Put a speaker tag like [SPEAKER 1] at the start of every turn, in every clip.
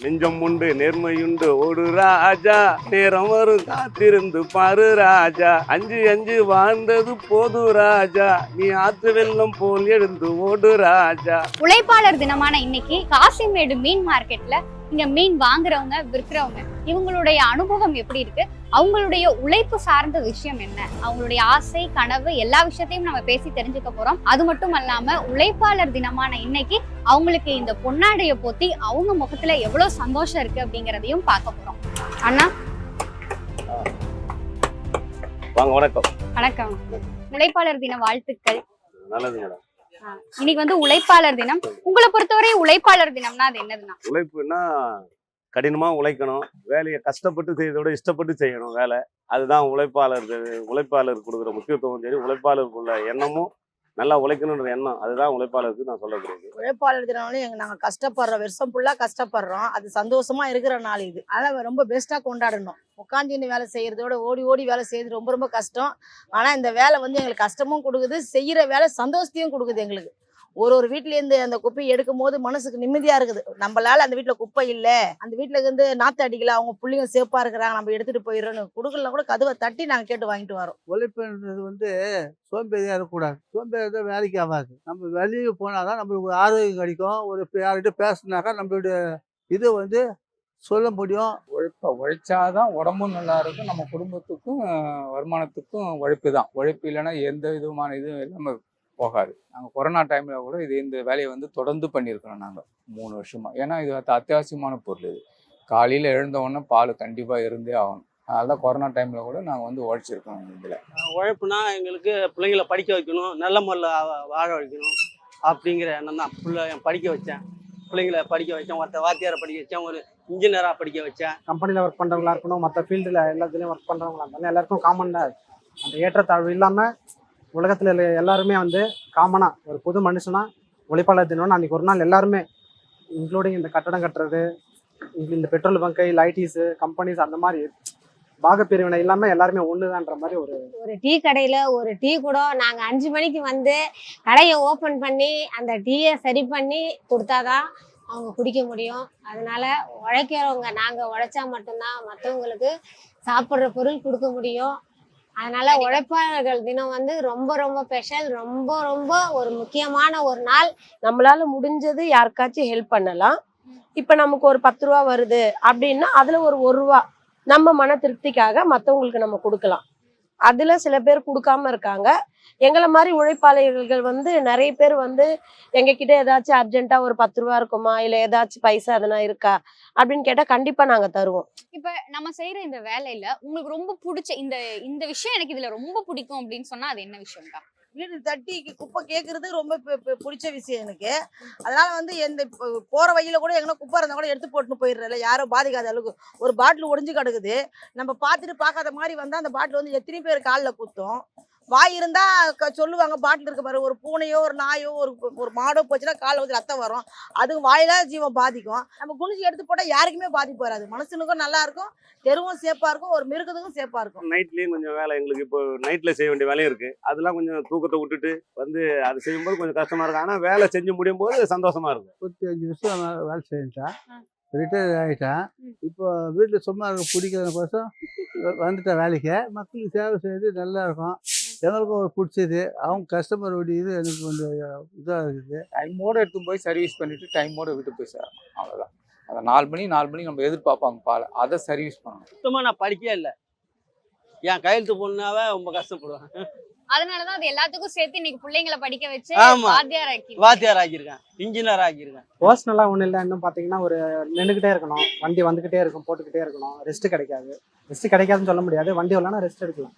[SPEAKER 1] நெஞ்சம் உண்டு நேர்மையுண்டு ஓடு ராஜா நேரம் வரும் காத்திருந்து பாரு ராஜா. அஞ்சு அஞ்சு வாழ்ந்தது போது ராஜா. நீ ஆத்து வெள்ளம் போல் எழுந்து ஓடு ராஜா.
[SPEAKER 2] உழைப்பாளர் தினமான இன்னைக்கு காசிமேடு மீன் மார்க்கெட்ல இங்க மீன் வாங்குறவங்க விற்கிறவங்க இவங்களுடைய அனுபவம் எப்படி இருக்கு? அவங்களுடைய உழைப்பு சார்ந்த விஷயம் என்ன? அவங்களுடைய ஆசை கனவு எல்லா விஷயத்தையும் நம்ம பேசி தெரிஞ்சுக்க போறோம். அது மட்டும் அல்லாம உழைப்பாளர் தினமான இன்னைக்கு அவங்களுக்கு இந்த பொன்னாடைய போத்தி அவங்க முகத்துல எவ்வளவு சந்தோஷம் இருக்கு அப்படிங்கறதையும் பார்க்க போறோம். அண்ணா?
[SPEAKER 1] வணக்கம்.
[SPEAKER 2] வணக்கம். உழைப்பாளர் தின வாழ்த்துக்கள்.
[SPEAKER 1] நல்லது மேடம்
[SPEAKER 2] இன்னைக்கு வந்து உழைப்பாளர் தினம். உங்களை பொறுத்தவரை உழைப்பாளர் தினம்னா அது என்னதுன்னா
[SPEAKER 1] உழைப்புன்னா கடினமா உழைக்கணும். வேலையை கஷ்டப்பட்டு செய்யறதை விட இஷ்டப்பட்டு செய்யணும் வேலை. அதுதான் உழைப்பாளர் உழைப்பாளர் கொடுக்குற முக்கியத்துவம். சரி உழைப்பாளருக்குள்ள எண்ணமும் நல்லா உழைக்கணுன்ற எண்ணம். அதுதான் உழைப்பாளருக்கு நான் சொல்லக்கூடியது
[SPEAKER 3] உழைப்பாளர் தினாலும் எங்க நாங்க கஷ்டப்படுறோம். வருஷம் ஃபுல்லா கஷ்டப்படுறோம். அது சந்தோஷமா இருக்கிற நாள் இது. அதனால ரொம்ப பெஸ்டா கொண்டாடணும். உட்காந்து வேலை செய்யறதோட ஓடி ஓடி வேலை செய்யறது ரொம்ப ரொம்ப கஷ்டம். ஆனா இந்த வேலை வந்து எங்களுக்கு கஷ்டமும் கொடுக்குது. செய்யற வேலை சந்தோஷத்தையும் கொடுக்குது எங்களுக்கு. ஒரு ஒரு வீட்ல இருந்து அந்த குப்பையை எடுக்கும் போது மனசுக்கு நிம்மதியா இருக்குது. நம்மளால அந்த வீட்ல குப்பை இல்ல. அந்த வீட்ல இருந்து நாத்து அடிக்கல. அவங்க பிள்ளைங்க சேஃபா இருக்கிறாங்க. நம்ம எடுத்துட்டு போயிடறோம்னு கொடுக்கல கூட கதவை தட்டி நாங்க கேட்டு வாங்கிட்டு வரோம்.
[SPEAKER 4] உழைப்புன்றது வந்து சோம்பேறியா இருக்கக்கூடாது. சோம்பேறி தான் வேலைக்கு ஆகாது. நம்ம வெளியே போனாதான் நம்மளுக்கு ஒரு ஆரோக்கியம் கிடைக்கும். ஒரு யார்கிட்ட பேசுனாக்கா நம்மளுடைய இது வந்து சொல்ல முடியும்.
[SPEAKER 5] உழைப்ப உழைச்சாதான் உடம்பும் நல்லா இருக்கும். நம்ம குடும்பத்துக்கும் வருமானத்துக்கும் உழைப்பு தான் உழைப்பு இல்லைன்னா எந்த விதமான இதுவும் இல்லாம போகாது. நாங்கள் கொரோனா டைம்ல கூட இது இந்த வேலையை வந்து தொடர்ந்து பண்ணியிருக்கிறோம் நாங்கள் மூணு வருஷமா. ஏன்னா இது அத்தியாவசியமான பொருள் இது. காலையில் எழுந்த உடனே பால் கண்டிப்பாக இருந்தே ஆகணும். அதனால தான் கொரோனா டைம்ல கூட நாங்கள் வந்து உழைச்சிருக்கோம் இதில்.
[SPEAKER 6] உழைப்புனா எங்களுக்கு பிள்ளைங்களை படிக்க வைக்கணும் நல்ல முறையில் வாழ வைக்கணும் அப்படிங்கிற எண்ணம் தான். பிள்ளை படிக்க வச்சேன். பிள்ளைங்களை படிக்க வச்சேன். ஒருத்த வாத்தியாரை படிக்க வச்சேன். ஒரு இன்ஜினியராக படிக்க வச்சேன்.
[SPEAKER 4] கம்பெனியில் ஒர்க் பண்ணுறவங்களா இருக்கணும். மற்ற ஃபீல்டில் எல்லாத்துலேயும் ஒர்க் பண்ணுறவங்களா இருந்தாலும் எல்லாருக்கும் காமன் தான். அந்த ஏற்றத்தாழ்வு இல்லாமல் உலகத்தில் எல்லாருமே வந்து காமனாக ஒரு புது மனுஷனா உழைப்பாளர் தினம்னு அன்றைக்கி ஒரு நாள் எல்லாருமே இன்க்ளூடிங் இந்த கட்டடம் கட்டுறது இந்த- பெட்ரோல் பங்கு லைட்டிஸு கம்பெனிஸ் அந்த மாதிரி பாகப்பிரிவினை இல்லாமல் எல்லாருமே ஒன்றுதான்ற மாதிரி ஒரு
[SPEAKER 2] ஒரு டீ கடையில ஒரு டீ கூட நாங்க அஞ்சு மணிக்கு வந்து கடையை ஓபன் பண்ணி அந்த டீயை சரி பண்ணி கொடுத்தாதான் அவங்க குடிக்க முடியும். அதனால உழைக்கிறவங்க நாங்க உழைச்சா மட்டும்தான் மற்றவங்களுக்கு சாப்பிட்ற பொருள் கொடுக்க முடியும். அதனால உழைப்பாளர்கள் தினம் வந்து ரொம்ப ரொம்ப ஸ்பெஷல் ரொம்ப ரொம்ப ஒரு முக்கியமான ஒரு நாள்.
[SPEAKER 7] நம்மளால முடிஞ்சது யாருக்காச்சும் ஹெல்ப் பண்ணலாம். இப்ப நமக்கு ஒரு பத்து ரூபா வருது அப்படின்னா அதுல ஒரு ஒரு ரூபா நம்ம மன திருப்திக்காக மத்தவங்களுக்கு நம்ம கொடுக்கலாம். அதுல சில பேர் கொடுக்காம இருக்காங்க. எங்களை மாதிரி உழைப்பாளர்கள் வந்து நிறைய பேர் வந்து எங்ககிட்ட ஏதாச்சும் அர்ஜென்ட்டா ஒரு பத்து ரூபா இருக்குமா? இல்ல ஏதாச்சும் பைசா எதனா இருக்கா? அப்படின்னு கேட்டா கண்டிப்பா நாங்க தருவோம்.
[SPEAKER 2] இப்ப நம்ம செய்யற இந்த வேலையில உங்களுக்கு ரொம்ப பிடிச்ச இந்த இந்த விஷயம் எனக்கு இதுல ரொம்ப பிடிக்கும் அப்படின்னு சொன்னா அது என்ன விஷயம்டா?
[SPEAKER 3] வீடு தட்டி குப்பை கேட்கறது ரொம்ப பிடிச்ச விஷயம் எனக்கு. அதனால வந்து எந்த போகிற போற வழியில கூட எங்கன்னா குப்பை இருந்தா கூட எடுத்து போட்டுன்னு போயிடுறல யாரும் பாதிக்காத அளவுக்கு. ஒரு பாட்டில் ஒடிஞ்சு கிடக்குது. நம்ம பார்த்துட்டு பார்க்காத மாதிரி வந்தா அந்த பாட்டில் வந்து எத்தனை பேர் காலில் குத்தும். வாய் இருந்தா க- சொல்லுவாங்க பாட்டில் இருக்கு பாரு ஒரு பூனையோ ஒரு நாயோ ஒரு ஒரு மாடோ போச்சுன்னா காலில் வந்து ரத்தம் வரும். அது வாயில ஜீவன் பாதிக்கும். நம்ம குனிஞ்சு எடுத்து போட்டா யாருக்குமே பாதிப்பு வராது. மனுஷனுக்கும் நல்லா இருக்கும் தெருவும் சேஃபா இருக்கும் ஒரு மிருகத்துக்கும் சேஃபா இருக்கும்.
[SPEAKER 1] நைட்லயும் கொஞ்சம் வேலை எங்களுக்கு இப்போ நைட்ல செய்ய வேண்டிய வேலையும் இருக்கு. அதெல்லாம் கொஞ்சம் தூக்கத்தை விட்டுட்டு வந்து அது செய்யும்போது கொஞ்சம் கஷ்டமா இருக்கு ஆனா வேலை செஞ்சு முடியும் போது சந்தோஷமா இருக்கும்.
[SPEAKER 4] முப்பத்தி அஞ்சு வருஷம் நான் வேலை செஞ்சுட்டேன். ரிட்டையர் ஆகிட்டேன் இப்போ வீட்டில் சும்மா இருக்க பிடிக்கிறதுக்கோசம் வந்துட்டேன் வேலைக்கு. மக்களுக்கு சேவை செய்யறது நல்லா இருக்கும். எங்களுக்கும் ஒரு பிடிச்சது அவங்க கஸ்டமருடைய இது எனக்கு கொஞ்சம் இதாக இருக்குது.
[SPEAKER 5] டைமோட எடுத்து போய் சர்வீஸ் பண்ணிட்டு டைமோட விட்டு போய் சார் அவ்வளோதான் அதை நாலு மணி நாலு மணிக்கு நம்ம எதிர்பார்ப்பாங்க பால். அதை சர்வீஸ் பண்ணணும்.
[SPEAKER 6] சுத்தமாக நான் படிக்கவே இல்லை. என் கையெழுத்து பொண்ணாவே ரொம்ப கஷ்டப்படுவேன்.
[SPEAKER 2] அதனாலதான் அது எல்லாத்துக்கும் சேர்த்து இன்னைக்கு பிள்ளைங்களை படிக்க வச்சு. வாத்தியார் ஆக்கி
[SPEAKER 6] வாத்தியார் ஆக்கியிருக்கேன். இன்ஜினியர் ஆக்கியிருக்கேன்.
[SPEAKER 4] பர்சனலாக ஒன்றும் இல்லை. இன்னும் பார்த்தீங்கன்னா ஒரு நின்றுக்கிட்டே இருக்கணும். வண்டி வந்துக்கிட்டே இருக்கும் போட்டுக்கிட்டே இருக்கணும். ரெஸ்ட் கிடைக்காது. ரெஸ்ட் கிடைக்காதுன்னு சொல்ல முடியாது. வண்டி வரலன்னா ரெஸ்ட் எடுக்கலாம்.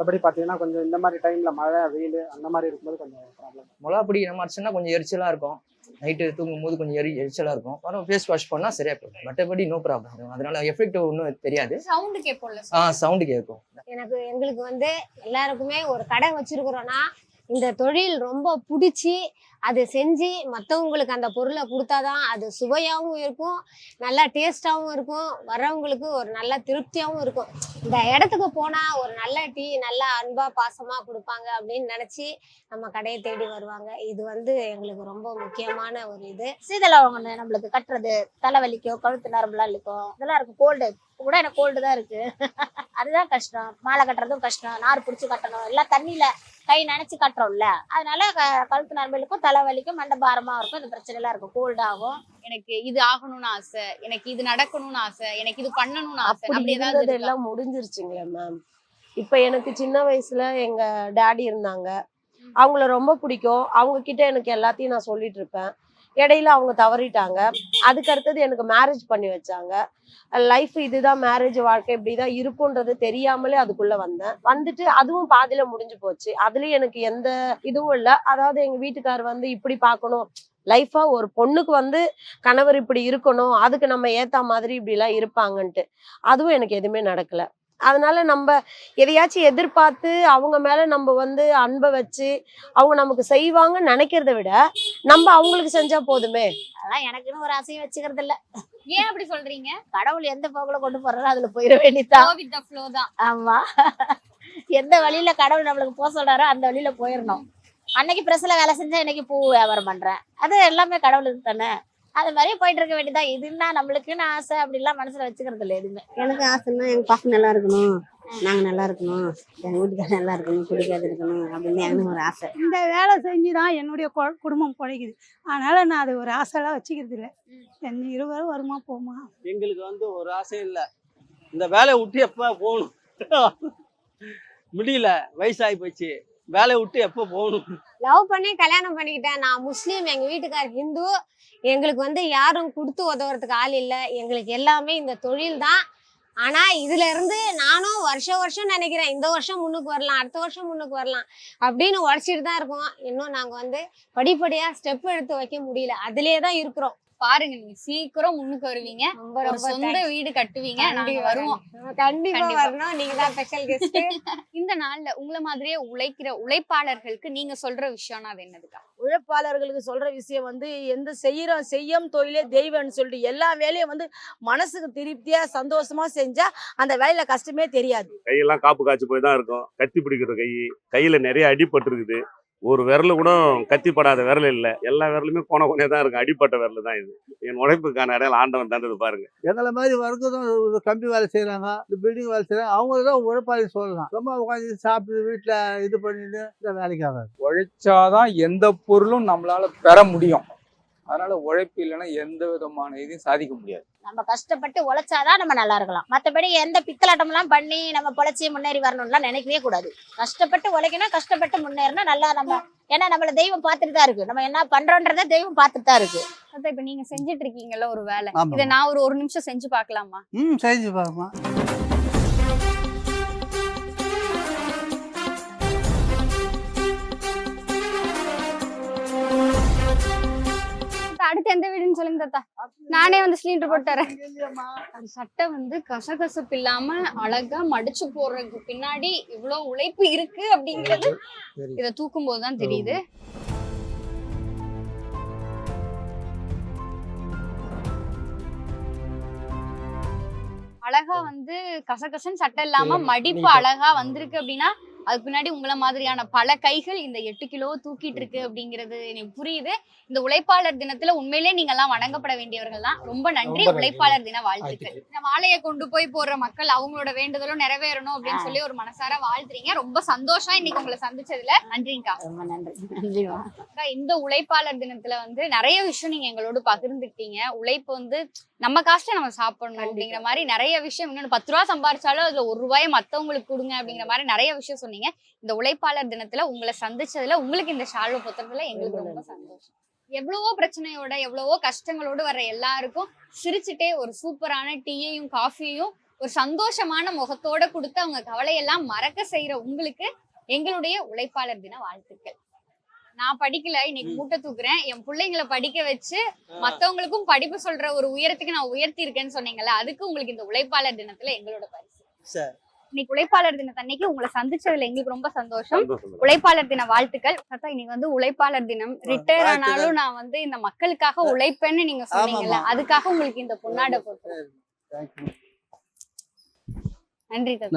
[SPEAKER 4] மற்றபடி பார்த்தீங்கன்னா கொஞ்சம் இந்த மாதிரி டைமில் மழை வெயில் அந்த மாதிரி இருக்கும்போது கொஞ்சம் ப்ராப்ளம்
[SPEAKER 8] மிளகா பொடி நம்ம அடிச்சோன்னா கொஞ்சம் எரிச்சலாக இருக்கும். நைட்டு தூங்கும் போது கொஞ்சம் எரி எரிச்சலாக இருக்கும். அப்புறம் ஃபேஸ் வாஷ் பண்ணால் சரியா போகும். மற்றபடி நோ ப்ராப்ளம் அதனால எஃபெக்ட் ஒன்றும் தெரியாது.
[SPEAKER 2] சவுண்டு கேட்போம்ல
[SPEAKER 8] ஆ சவுண்டு கேட்கும்
[SPEAKER 9] எனக்கு எங்களுக்கு வந்து எல்லாருக்குமே ஒரு கடை வச்சிருக்கிறோன்னா இந்த தொழில் ரொம்ப பிடிச்சி அதை செஞ்சு மற்றவங்களுக்கு அந்த பொருளை கொடுத்தாதான் அது சுவையாகவும் இருக்கும் நல்லா டேஸ்டாகவும் இருக்கும் வர்றவங்களுக்கு ஒரு நல்ல திருப்தியாகவும் இருக்கும். இந்த இடத்துக்கு போனால் ஒரு நல்ல டீ நல்லா அன்பாக பாசமாக கொடுப்பாங்க அப்படின்னு நினச்சி நம்ம கடையை தேடி வருவாங்க. இது வந்து எங்களுக்கு ரொம்ப முக்கியமான ஒரு இது. சீதளவங்க நம்மளுக்கு கட்டுறது தலைவலிக்கோ கழுத்து நரம்புலாம் இழுக்கும். இதெல்லாம் இருக்கும் கோல்டு கூட எனக்கு கோல்டு தான் இருக்கு. அதுதான் கஷ்டம். மாலை கட்டுறதும் கஷ்டம். நார் பிடிச்சி கட்டணும். எல்லாம் தண்ணியில கை நினைச்சு கட்டுறோம்ல. அதனால க- கழுத்து நரம்பலுக்கும் தலைவலிக்கும் மண்டை பாரமா இருக்கும். இந்த பிரச்சனை எல்லாம் இருக்கும். கோல்டு ஆகும்.
[SPEAKER 2] எனக்கு இது ஆகணும்னு ஆசை. எனக்கு இது நடக்கணும்னு ஆசை. எனக்கு இது பண்ணணும்னு ஆசை.
[SPEAKER 7] அப்படி
[SPEAKER 2] ஏதாவது?
[SPEAKER 7] எல்லாம் முடிஞ்சிருச்சுங்களே மேம் இப்ப எனக்கு சின்ன வயசுல எங்க டாடி இருந்தாங்க. அவங்கள ரொம்ப பிடிக்கும். அவங்க கிட்ட எனக்கு எல்லாத்தையும் நான் சொல்லிட்டு இருப்பேன். இடையில அவங்க தவறிட்டாங்க. அதுக்கு அடுத்தது எனக்கு மேரேஜ் பண்ணி வச்சாங்க. லைஃப் இதுதான் மேரேஜ் வாழ்க்கை இப்படிதான் இருக்குன்றது தெரியாமலே அதுக்குள்ள வந்தேன். வந்துட்டு அதுவும் பாதியில முடிஞ்சு போச்சு. அதுலயும் எனக்கு எந்த இதுவும் இல்லை. அதாவது எங்க வீட்டுக்கார் வந்து இப்படி பார்க்கணும். லைஃபா ஒரு பொண்ணுக்கு வந்து கணவர் இப்படி இருக்கணும். அதுக்கு நம்ம ஏத்த மாதிரி இப்படி எல்லாம் இருப்பாங்கன்ட்டு. அதுவும் எனக்கு எதுவுமே நடக்கல. அதனால நம்ம எதையாச்சும் எதிர்பார்த்து அவங்க மேல நம்ம வந்து அன்பை வச்சு அவங்க நமக்கு செய்வாங்கன்னு நினைக்கிறத விட நம்ம அவங்களுக்கு செஞ்சா போதுமே.
[SPEAKER 9] அதெல்லாம் எனக்குன்னு ஒரு ஆசையும் வச்சுக்கிறது இல்ல.
[SPEAKER 2] ஏன் அப்படி சொல்றீங்க?
[SPEAKER 9] கடவுள் எந்த போக்குல கொண்டு போறாரோ அதுல போயிட வேண்டியதுதான்.
[SPEAKER 2] Go with the flow தான்.
[SPEAKER 9] ஆமா. எந்த வழியில கடவுள் நம்மளுக்கு போக சொல்றாரோ அந்த வழியில போயிடணும். அன்னைக்கு பிரஸ்ல வேலை செஞ்சா இன்னைக்கு பூ வியாபாரம் பண்றேன் அது எல்லாமே கடவுளுக்கு தானே. அது மாதிரி போயிட்டு இருக்க வேண்டியதா இதுன்னா நம்மளுக்குன்னு ஆசை அப்படிலாம் மனசுல வச்சுக்கிறது இல்லை எதுவுமே.
[SPEAKER 10] எனக்கு ஆசைன்னா எங்க பசங்க நல்லா இருக்கணும். நாங்க நல்லா இருக்கணும். எங்க வீட்டுக்காரர் நல்லா இருக்கணும். குடிக்காது இருக்கணும் அப்படின்னு எனக்கு ஒரு ஆசை.
[SPEAKER 11] இந்த வேலை செஞ்சு தான் என்னுடைய குடும்பம் பிழைக்குது அதனால நான் அது ஒரு ஆசைலாம் வச்சுக்கிறது இல்லை என்ன இருவரும் வருமா போமா?
[SPEAKER 6] எங்களுக்கு வந்து ஒரு ஆசையும் இல்லை. இந்த வேலையை விட்டு எப்போ போகணும்? முடியல. வயசாகி போச்சு. வேலையை விட்டு எப்போ போகணும்?
[SPEAKER 9] லவ் பண்ணி கல்யாணம் பண்ணிக்கிட்டேன். நான் முஸ்லீம் எங்க வீட்டுக்கார் ஹிந்து. எங்களுக்கு வந்து யாரும் கொடுத்து உதவுறதுக்கு ஆள் இல்லை. எங்களுக்கு எல்லாமே இந்த தொழில் தான். ஆனா இதுல இருந்து நானும் வருஷம் வருஷம் நினைக்கிறேன் இந்த வருஷம் முன்னுக்கு வரலாம் அடுத்த வருஷம் முன்னுக்கு வரலாம் அப்படின்னு உழைச்சிட்டு தான் இருக்கோம். இன்னும் நாங்க வந்து படிப்படியா ஸ்டெப் எடுத்து வைக்க முடியல. அதுலயே தான் இருக்கிறோம்.
[SPEAKER 2] பாருங்க நீங்க சீக்கிரம் முன்னுக்கு வருவீங்க.
[SPEAKER 9] ரொம்ப
[SPEAKER 2] ஒரு
[SPEAKER 9] ரொம்ப
[SPEAKER 2] சொந்த. வீடு கட்டுவீங்க நாங்க வருவோம்.
[SPEAKER 9] கண்டிப்பா. வரணும். நீங்க தான் ஸ்பெஷல் கெஸ்ட்
[SPEAKER 2] இந்த நாள்ல உங்களை மாதிரியே உழைக்கிற உழைப்பாளர்களுக்கு நீங்க சொல்ற விஷயம்னா அது என்னதுக்கா?
[SPEAKER 3] உழைப்பாளர்களுக்கு சொல்ற விஷயம் வந்து எந்த செய்யறோம் செய்யும் தொழிலே தெய்வம்னு சொல்லிட்டு எல்லா வேலையும் வந்து மனசுக்கு திருப்தியா சந்தோஷமா செஞ்சா அந்த வேலையில கஷ்டமே தெரியாது.
[SPEAKER 1] கையெல்லாம் காப்பு காய்ச்சி போய் தான் இருக்கும். கத்தி பிடிக்கிற கை கையில் நிறைய அடிபட்டிருக்குது ஒரு விரல் கூட கத்தி படாத விரல் இல்லை. எல்லா விரலுமே கோண கோணையாக தான் இருக்கும் அடிப்பட்ட விரல் தான் இது. என் உழைப்புக்கான இடையில ஆண்டவன் தந்தது பாருங்க.
[SPEAKER 12] எங்களை மாதிரி வர்க்கதும் கம்பி வேலை செய்கிறாங்க இந்த பில்டிங் வேலை செய்கிறாங்க அவங்க தான் உழைப்பாளி சொல்லலாம் சும்மா உட்காந்து சாப்பிட்டு வீட்டில் இது பண்ணிட்டு இந்த வேலைக்கு ஆகாது
[SPEAKER 5] உழைச்சாதான் எந்த பொருளும் நம்மளால பெற முடியும். அதனால உழைப்பு இல்லைன்னா எந்த விதமான இதையும் சாதிக்க முடியாது.
[SPEAKER 9] நம்ம கஷ்டப்பட்டு உழைச்சாதான் நம்ம நல்லா இருக்கலாம். மத்தபடி எந்த பித்தலாட்டம் எல்லாம் பண்ணி நம்ம பொழைச்சி முன்னேறி வரணும்லாம் நினைக்கவே கூடாது. கஷ்டப்பட்டு உழைக்கணும் கஷ்டப்பட்டு முன்னேறினா நல்லா நம்ம ஏன்னா நம்மள தெய்வம் பார்த்துட்டு தான் இருக்கு. நம்ம என்ன பண்றோன்றத தெய்வம் பார்த்துட்டு தான் இருக்கு.
[SPEAKER 2] அதான் இப்ப நீங்க செஞ்சுட்டு இருக்கீங்கல்ல ஒரு வேலை. இதை நான் ஒரு ஒரு நிமிஷம் செஞ்சு பார்க்கலாமா?
[SPEAKER 12] ம் செஞ்சு பாருமா
[SPEAKER 2] அடுத்து எந்த வீடுன்னு சொல்லுங்க தாத்தா. நானே வந்து சிலிண்டர் போட்டு தரேன் அந்த சட்டை வந்து கசகசப்பு இல்லாம அழகா மடிச்சு போடுறதுக்கு பின்னாடி இவ்வளவு உழைப்பு இருக்கு அப்படிங்கிறது இதை தூக்கும் போதுதான் தெரியுது. அழகா வந்து கசகசன்னு சட்டை இல்லாம
[SPEAKER 5] இல்ல,
[SPEAKER 2] மடிப்பு. அழகா வந்திருக்கு அப்படின்னா அதுக்கு பின்னாடி உங்கள மாதிரியான பல கைகள் இந்த எட்டு கிலோ தூக்கிட்டு இருக்கு அப்படிங்கிறது எனக்கு புரியுது. இந்த உழைப்பாளர் தினத்துல உண்மையிலே நீங்க எல்லாம் வணங்கப்பட வேண்டியவர்கள் தான் ரொம்ப நன்றி. உழைப்பாளர் தின வாழ்த்துக்கள். இந்த வாழையை கொண்டு போய் போடுற மக்கள் அவங்களோட வேண்டுதலும் நிறைவேறணும் அப்படின்னு சொல்லி ஒரு மனசார வாழ்த்துறீங்க. ரொம்ப சந்தோஷம். இன்னைக்கு உங்களை சந்திச்சதுல. நன்றிங்கக்கா
[SPEAKER 10] ரொம்ப நன்றி. நன்றிமா.
[SPEAKER 2] அக்கா, இந்த உழைப்பாளர் தினத்துல வந்து நிறைய விஷயம் நீங்க எங்களோட பகிர்ந்துக்கிட்டீங்க. உழைப்பு வந்து நம்ம காஸ்ட்டை நம்ம சாப்பிடணும் அப்படிங்கிற மாதிரி நிறைய விஷயம். இன்னொன்று பத்து ரூபா சம்பாரிச்சாலும் அதுல ஒரு ரூபாயை மத்தவங்களுக்கு கொடுங்க அப்படிங்கிற மாதிரி நிறைய விஷயம் சொன்னீங்க. இந்த உழைப்பாளர் தினத்துல உங்களை சந்திச்சதுல உங்களுக்கு இந்த ஷால்வை பொத்துறதுல எங்களுக்கு ரொம்ப சந்தோஷம். எவ்வளவோ பிரச்சனையோட எவ்வளவோ கஷ்டங்களோடு வர எல்லாருக்கும் சிரிச்சுட்டே ஒரு சூப்பரான டீயையும் காஃபியையும் ஒரு சந்தோஷமான முகத்தோட கொடுத்து அவங்க கவலையெல்லாம் மறக்க செய்யற உங்களுக்கு எங்களுடைய உழைப்பாளர் தின வாழ்த்துக்கள். நான் படிக்கல இன்னைக்கு மூட்டை தூக்குறேன். என் பிள்ளைங்களை படிக்க வச்சு மத்தவங்களுக்கும் படிப்பு சொல்ற ஒரு உயரத்துக்கு நான் உயர்த்தி இருக்கேன்னு சொன்னீங்கல்ல அதுக்கு உங்களுக்கு இந்த உழைப்பாளர் தினத்துல எங்களோட பரிசு.
[SPEAKER 6] சரி
[SPEAKER 2] இன்னைக்கு உழைப்பாளர் தினத்தன்னைக்கு உங்களை சந்திச்சதுல எங்களுக்கு ரொம்ப சந்தோஷம். உழைப்பாளர் தின வாழ்த்துக்கள். இன்னைக்கு வந்து உழைப்பாளர் தினம். ரிட்டையர். ஆனாலும் நான் வந்து இந்த மக்களுக்காக உழைப்பேன்னு நீங்க சொன்னீங்கல்ல. அதுக்காக உங்களுக்கு இந்த பொன்னாடை போட்டு. நன்றி தாத்தா.